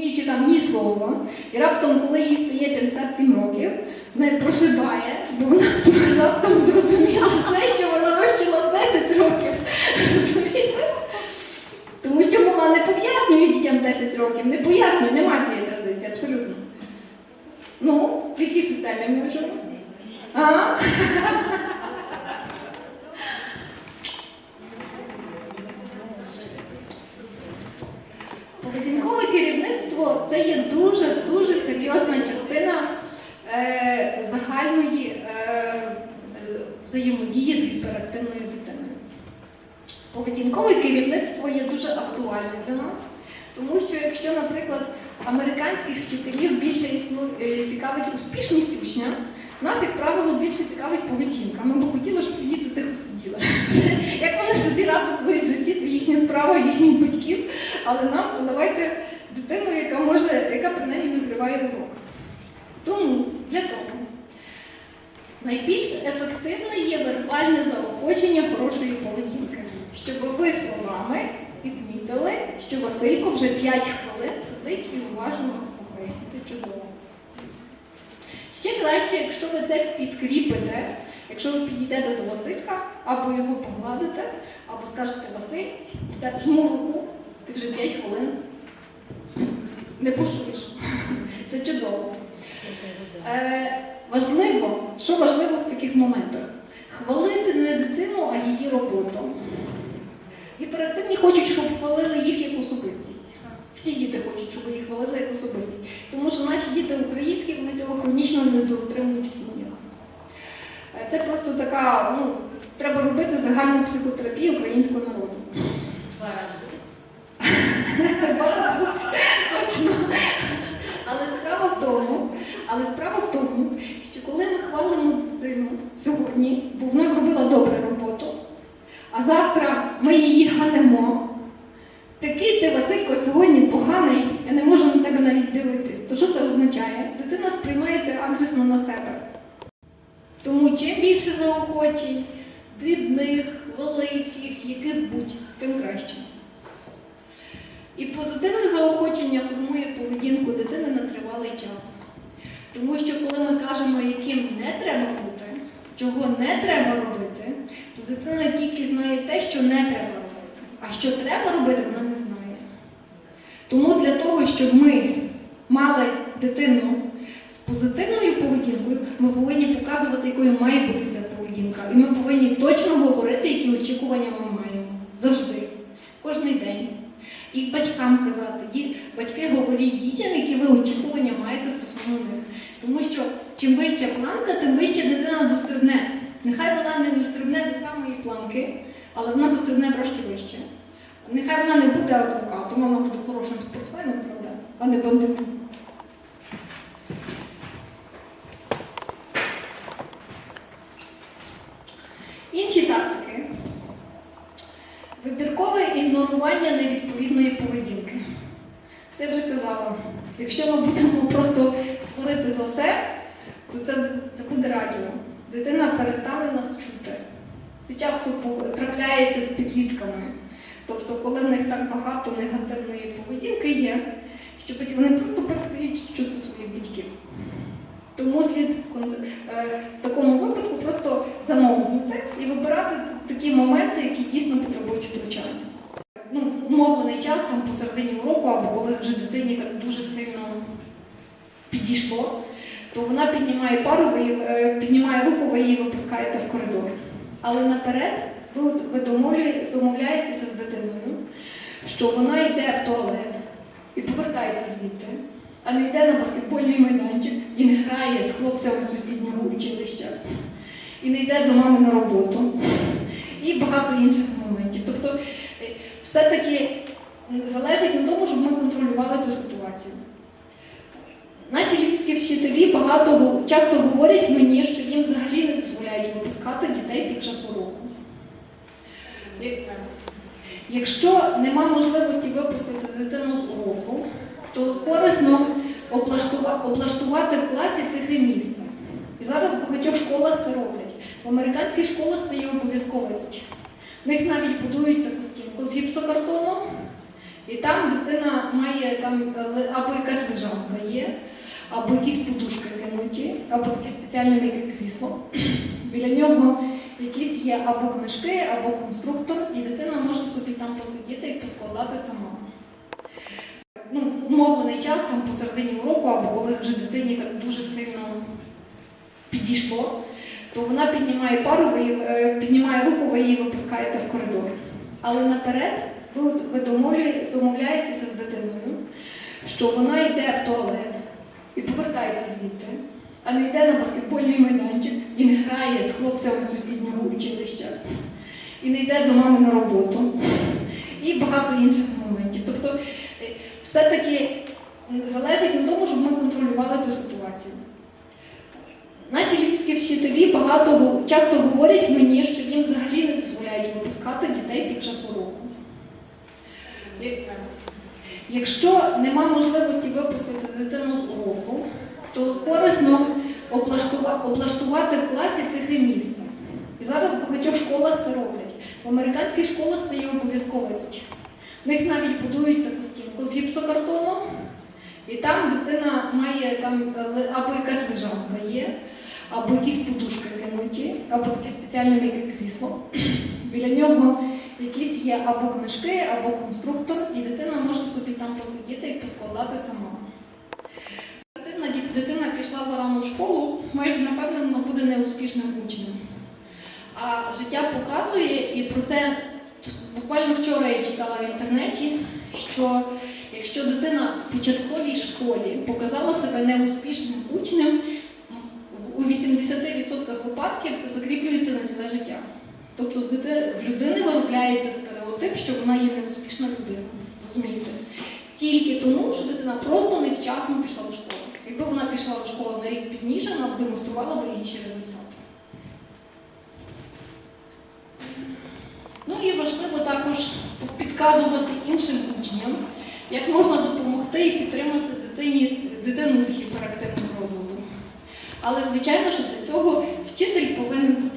розуміючи там ні слова, і раптом, коли їй стає 57 років, вона прошибає, бо вона раптом зрозуміла все, що вона вивчила 10 років. Розумієте? Тому що мова не пояснює дітям 10 років, не пояснює, немає цієї традиції, абсолютно. Ну, в якій системі ми живемо? А? Поведінкове керівництво це є дуже-дуже серйозна частина е, загальної е, взаємодії з гіперактивною дитиною. Поведінкове керівництво є дуже актуальне для нас, тому що якщо, наприклад, американських вчителів більше е, цікавить успішність учня, нас, як правило, більше цікавить поведінка. Ми б хотіли, щоб діти тихо сиділи. Як вони собі радують житті, це їхня справа, їхніх батьків. Але нам подавайте дитину, яка може, яка принаймні не зриває урок. Тому для того найбільш ефективне є вербальне заохочення хорошої поведінки, щоб ви словами відмітили, що Василько вже 5 хвилин сидить і уважно вас слухає. Це чудово. Ще краще, якщо ви це підкріпите, якщо ви підійдете до Василька, або його погладите, або скажете Василь, жму руку, ти вже 5 хвилин не пошуєш. Це чудово. Е, важливо, що важливо в таких моментах? Хвалити не дитину, а її роботу. Гіперактивні хочуть, щоб хвалили їх як особистість. Всі діти хочуть, щоб їх хвалили як особистість. Тому що наші діти українські, вони цього хронічно не дотримують в сім'ях. Е, Це просто така, ну, треба робити загальну психотерапію українського народу. Точно. Але справа в тому, але справа в тому, що коли ми хвалимо дитину сьогодні, бо вона зробила добру роботу, а завтра ми її ганемо. Такий ти, Василько, сьогодні поганий, я не можу на тебе навіть дивитись. То що це означає? Дитина сприймається адресно на себе. Тому чим більше заохочень, дрібних, великих, яких будь, тим краще. І позитивне заохочення формує поведінку дитини на тривалий час. Тому що коли ми кажемо, яким не треба бути, чого не треба робити, то дитина тільки знає те, що не треба робити. А що треба робити, вона не знає. Тому для того, щоб ми мали дитину з позитивною поведінкою, ми повинні показувати, якою має бути ця поведінка. І ми повинні точно говорити, які очікування ми маємо. Завжди. Кожний день. І батькам казати, ді- батьки говоріть дітям, які ви очікування маєте стосовно них. Тому що чим вища планка, тим вище дитина дострибне. Нехай вона не дострибне до самої планки, але вона дострибне трошки вище. Нехай вона не буде адвокатом, вона буде хорошим спортсменом, правда, а не бандитом. Інші тактики. Вибіркове ігнорування невідповідної поведінки. Це вже казала. Якщо ми будемо просто сварити за все, то це, це буде радіо. Дитина перестане нас чути. Це часто трапляється з підлітками. Тобто, коли в них так багато негативної поведінки є, що вони просто перестають чути своїх батьків. Тому слід е, в такому випадку просто замовлювати і вибирати такі моменти, які дійсно потребують втручання. Ну, в умовлений час, там посередині уроку, або коли вже дитині дуже сильно підійшло, то вона піднімає пару, ви, її- е, піднімає руку, ви її випускаєте в коридор. Але наперед ви, ви домовляєтеся з дитиною, що вона йде в туалет і повертається звідти, а не йде на баскетбольний майданчик і не грає з хлопцями сусіднього училища, і не йде до мами на роботу, і багато інших моментів. Тобто, е, все-таки е, залежить на тому, щоб ми контролювали ту ситуацію. Наші львівські вчителі багато часто говорять мені, що їм взагалі не дозволяють випускати дітей під час уроку. Якщо нема можливості випустити дитину з уроку, то корисно облаштувати в класі тихе місце. І зараз в багатьох школах це роблять. В американських школах це є обов'язкова річ. В них навіть будують таку стінку з гіпсокартону, І там дитина має там або якась лежанка є, або якісь подушки кинуті, або таке спеціальне м'яке крісло. Біля нього якісь є або книжки, або конструктор, і дитина може собі там посидіти і поскладати сама. Ну, в умовлений час, там посередині уроку, або коли вже дитині так дуже сильно підійшло, то вона піднімає пару, е, піднімає руку, ви її випускаєте в коридор. Але наперед ви, домовляєтеся з дитиною, що вона йде в туалет і повертається звідти, а не йде на баскетбольний майданчик і не грає з хлопцями сусіднього училища, і не йде до мами на роботу, і багато інших моментів. Тобто, е, все-таки залежить на тому, щоб ми контролювали ту ситуацію. Наші львівські вчителі багато часто говорять мені, що їм взагалі не дозволяють випускати дітей під час уроку. Як- Якщо нема можливості випустити дитину з уроку, то корисно облаштувати в класі тихе місце. І зараз в багатьох школах це роблять. В американських школах це є обов'язкова річ. В них навіть будують таку стінку з гіпсокартону, і там дитина має там е, або якась лежанка є, або якісь подушки кинуті, або таке спеціальне м'яке крісло. Біля нього якісь є або книжки, або конструктор, і дитина може собі там посидіти і поскладати сама. Дитина, дитина пішла зарано в школу, майже напевно буде неуспішним учнем. А життя показує, і про це буквально вчора я читала в інтернеті, що якщо дитина в початковій школі показала себе неуспішним учнем, у 80% випадків це закріплюється. Тобто в людини виробляється стереотип, що вона є неуспішна людина. Розумієте? Тільки тому, що дитина просто невчасно пішла до школи. Якби вона пішла до школи на рік пізніше, вона б демонструвала би інші результати. Ну і важливо також підказувати іншим учням, як можна допомогти і підтримати дитині, дитину з гіперактивним розладом. Але звичайно, що для цього вчитель повинен